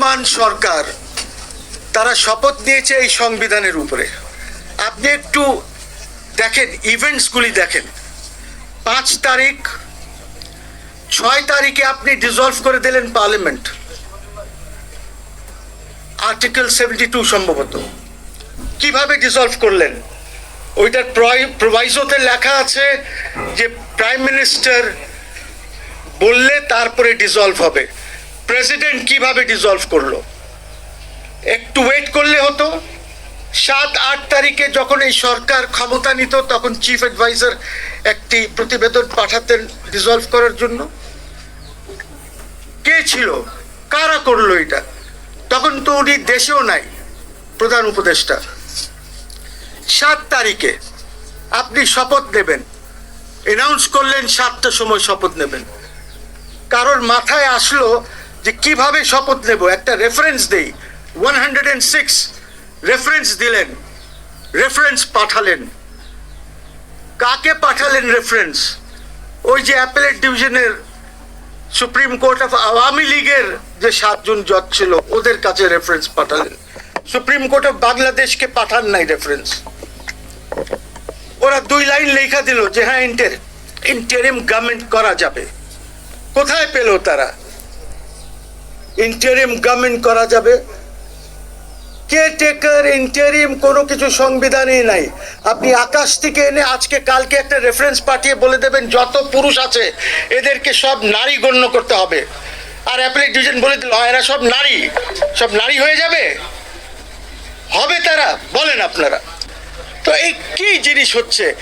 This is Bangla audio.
বর্তমান সরকার, তারা শপথ নিয়েছে এই সংবিধানের উপরে। আপনি একটু দেখেন ইভেন্টসগুলি দেখেন। পাঁচ তারিখ, ছয় তারিখে আপনি ডিসলভ করে দিলেন পার্লামেন্ট আর্টিকেল সেভেন্টি টু সম্ভবত। কীভাবে ডিসলভ করলেন? ওইটার প্রভাইজোতে লেখা আছে যে প্রাইম মিনিস্টার বললে তারপরে ডিসলভ হবে। প্রেসিডেন্ট কীভাবে ডিসলভ করল? একটু ওয়েট করলে হতো। সাত, আট তারিখে যখন এই সরকার ক্ষমতা নিত, তখন চিফ অ্যাডভাইজার একটি প্রতিবেদন পাঠাতেন ডিসলভ করার জন্য। কে ছিল? কারা করল এটা? তখন তো উনি দেশেও নাই, প্রধান উপদেষ্টা। সাত তারিখে আপনি শপথ নেবেন। অ্যানাউন্স করলেন সাতটার সময় শপথ নেবেন। কারোর মাথায় আসলো যে কীভাবে শপথ নেব? একটা রেফারেন্স দেই। One hundred and six reference দিলেন। রেফারেন্স পাঠালেন। কাকে পাঠালেন রেফারেন্স ওই যে অ্যাপেলেট ডিভিশনের সুপ্রিম কোর্ট অফ আওয়ামী লীগের যে সাতজন জজ ছিল, ওদের কাছে রেফারেন্স পাঠালেন। সুপ্রিম কোর্ট অফ বাংলাদেশকে পাঠান নাই রেফারেন্স ওরা দুই লাইন লেখা দিল যে হ্যাঁ ইন্টার ইন্টারিম গভর্নমেন্ট করা যাবে। কোথায় পেল তারা? ইন্টারিম গভর্নমেন্ট করা যাবে। কেয়ারটেকার ইন্টারিম কোনো কিছু সংবিধানেই নাই। আপনি আকাশ থেকে এনে আজকে কালকে একটা রেফারেন্স পাঠিয়ে বলে দেবেন যত পুরুষ আছে এদেরকে সব নারী গণ্য করতে হবে। আর অ্যাপ্লিক ডিভিশন বলে দিল "হ্যাঁ, এরা সব নারী। সব নারী হয়ে যাবে? হবে তারা? বলেন আপনারা। তো এই কি জিনিস হচ্ছে?